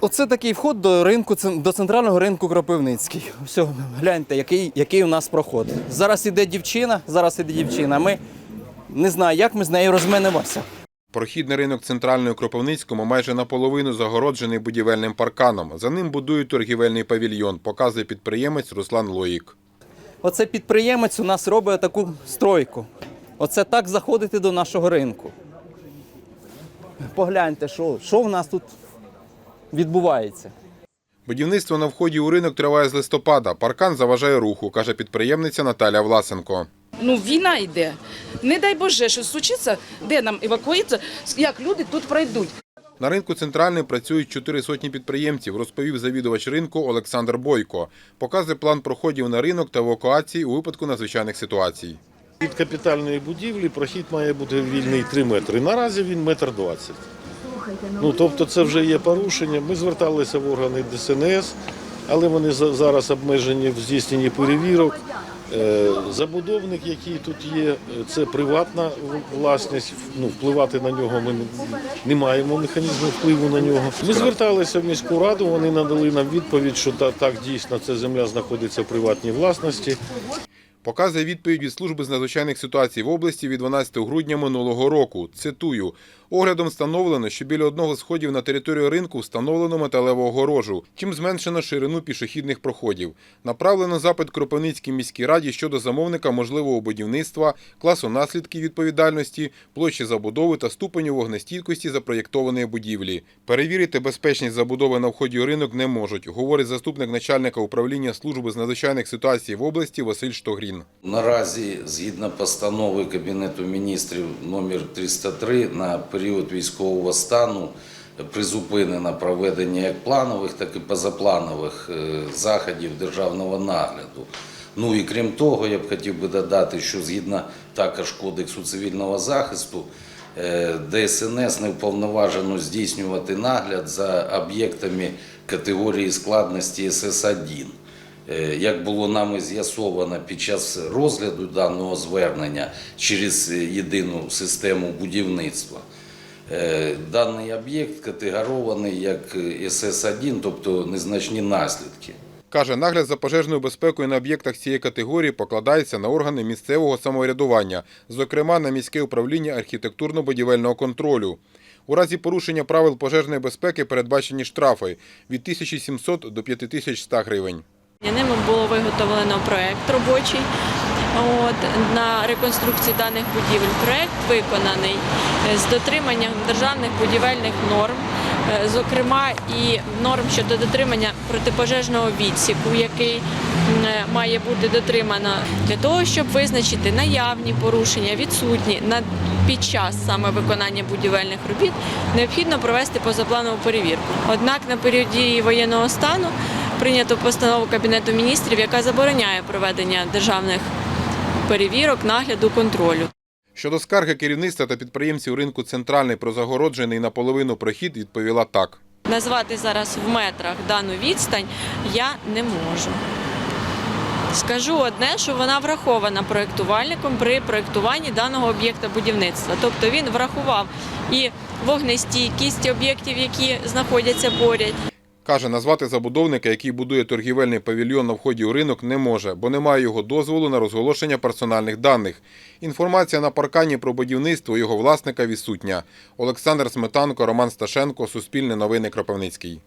Оце такий вход до ринку, до центрального ринку Кропивницький. Все, гляньте, який, який у нас проход. Зараз іде дівчина, зараз іде дівчина. Ми не знаю, як ми з нею розминимося. Прохідний ринок центральної Кропивницькому майже наполовину загороджений будівельним парканом. За ним будують торгівельний павільйон, показує підприємець Руслан Лоїк. Оце підприємець у нас робить таку стройку. Оце так заходити до нашого ринку. Погляньте, що, що в нас тут відбувається. Будівництво на вході у ринок триває з листопада. Паркан заважає руху, каже підприємниця Наталя Власенко. Ну, війна йде. Не дай Боже, що случиться, де нам евакуїться, як люди тут пройдуть. На ринку центральний працюють чотири сотні підприємців, розповів завідувач ринку Олександр Бойко. Показує план проходів на ринок та евакуації у випадку надзвичайних ситуацій. Від капітальної будівлі прохід має бути вільний 3 метри. Наразі він метр 20. Ну, тобто це вже є порушення. Ми зверталися в органи ДСНС, але вони зараз обмежені в здійсненні перевірок. Е, Забудовник, який тут є, це приватна власність. Ну, впливати на нього ми не- не маємо механізму впливу на нього. Ми зверталися в міську раду, вони надали нам відповідь, що так дійсно ця земля знаходиться в приватній власності. Показує відповідь від служби з надзвичайних ситуацій в області від 12 грудня минулого року. Цитую: оглядом встановлено, що біля одного з сходів на територію ринку встановлено металеву огорожу, чим зменшено ширину пішохідних проходів. Направлено запит Кропивницькій міській раді щодо замовника можливого будівництва, класу наслідків відповідальності, площі забудови та ступеню вогнестійкості запроєктованої будівлі. Перевірити безпечність забудови на вході у ринок не можуть, говорить заступник начальника управління служби з надзвичайних ситуацій в області Василь Штогрін. Наразі, згідно постанови Кабінету міністрів номер 303, на період військового стану призупинено проведення як планових, так і позапланових е, заходів державного нагляду. Ну і крім того, я б хотів би додати, що згідно також Кодексу цивільного захисту, е, ДСНС не вповноважено здійснювати нагляд за об'єктами категорії складності СС-1. Е, Як було нами з'ясовано під час розгляду даного звернення через єдину систему будівництва, даний об'єкт категорований як е, СС1, тобто незначні наслідки. Каже, нагляд за пожежною безпекою на об'єктах цієї категорії покладається на органи місцевого самоврядування, зокрема на міське управління архітектурно-будівельного контролю. У разі порушення правил пожежної безпеки передбачені штрафи від 1700 до 5100 гривень. Ними було виготовлено проект робочий от, на реконструкцію даних будівель. Проект виконаний е, з дотриманням державних будівельних норм, е, зокрема і норм щодо дотримання протипожежного відсіку, який е, має бути дотримано для того, щоб визначити наявні порушення, відсутні на під час саме виконання будівельних робіт, необхідно провести позапланову перевірку. Однак на періоді воєнного стану прийнято постанову Кабінету міністрів, яка забороняє проведення державних перевірок, нагляду, контролю. Щодо скарги керівництва та підприємців ринку «Центральний» про загороджений наполовину прохід відповіла так. Назвати зараз в метрах дану відстань я не можу. Скажу одне, що вона врахована проєктувальником при проєктуванні даного об'єкта будівництва. Тобто він врахував і вогнестійкість об'єктів, які знаходяться поряд, Каже, назвати забудовника, який будує торгівельний павільйон на вході у ринок, не може, бо немає його дозволу на розголошення персональних даних. Інформація на паркані про будівництво його власника відсутня. Олександр Сметанко, Роман Сташенко, Суспільне новини Кропивницький.